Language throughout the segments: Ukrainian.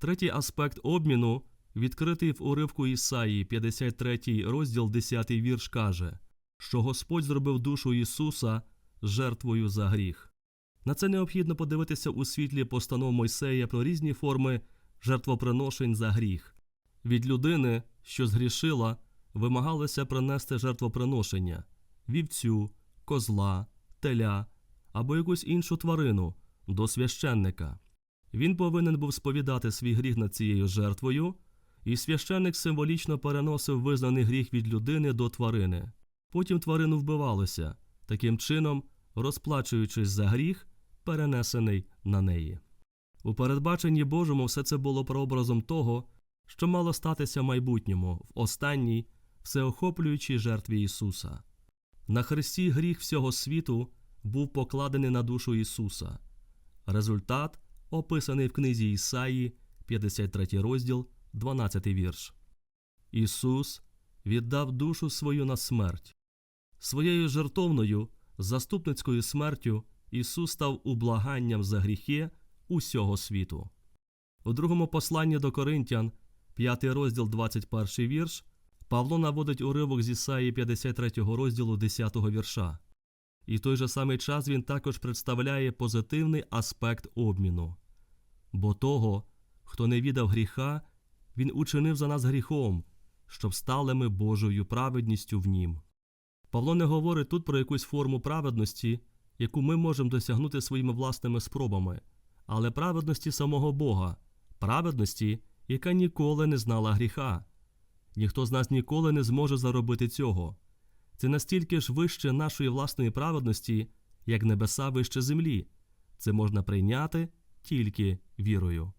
Третій аспект обміну, відкритий в уривку Ісаї, 53 розділ 10 вірш каже, що Господь зробив душу Ісуса жертвою за гріх. На це необхідно подивитися у світлі постанов Мойсея про різні форми жертвоприношень за гріх. Від людини, що згрішила, вимагалося принести жертвоприношення вівцю, козла, теля або якусь іншу тварину до священника. Він повинен був сповідати свій гріх над цією жертвою, і священник символічно переносив визнаний гріх від людини до тварини. Потім тварину вбивалося, таким чином розплачуючись за гріх, перенесений на неї. У передбаченні Божому все це було прообразом того, що мало статися в майбутньому, в останній, всеохоплюючій жертві Ісуса. На хресті гріх всього світу був покладений на душу Ісуса. Результат описаний в книзі Ісаї, 53 розділ, 12 вірш. Ісус віддав душу свою на смерть. Своєю жертовною, заступницькою смертю Ісус став ублаганням за гріхи усього світу. У другому посланні до Коринтян, 5 розділ 21 вірш, Павло наводить уривок з Ісаї 53 розділу 10 вірша. І в той же самий час він також представляє позитивний аспект обміну. Бо того, хто не віддав гріха, він учинив за нас гріхом, щоб стали ми Божою праведністю в нім. Павло не говорить тут про якусь форму праведності, яку ми можемо досягнути своїми власними спробами, але праведності самого Бога, праведності, яка ніколи не знала гріха. Ніхто з нас ніколи не зможе заробити цього. Це настільки ж вище нашої власної праведності, як небеса вище землі. Це можна прийняти тільки вірою.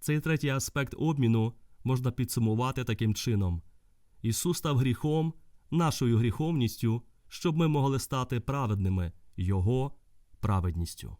Цей третій аспект обміну можна підсумувати таким чином: Ісус став гріхом, нашою гріховністю, щоб ми могли стати праведними Його праведністю.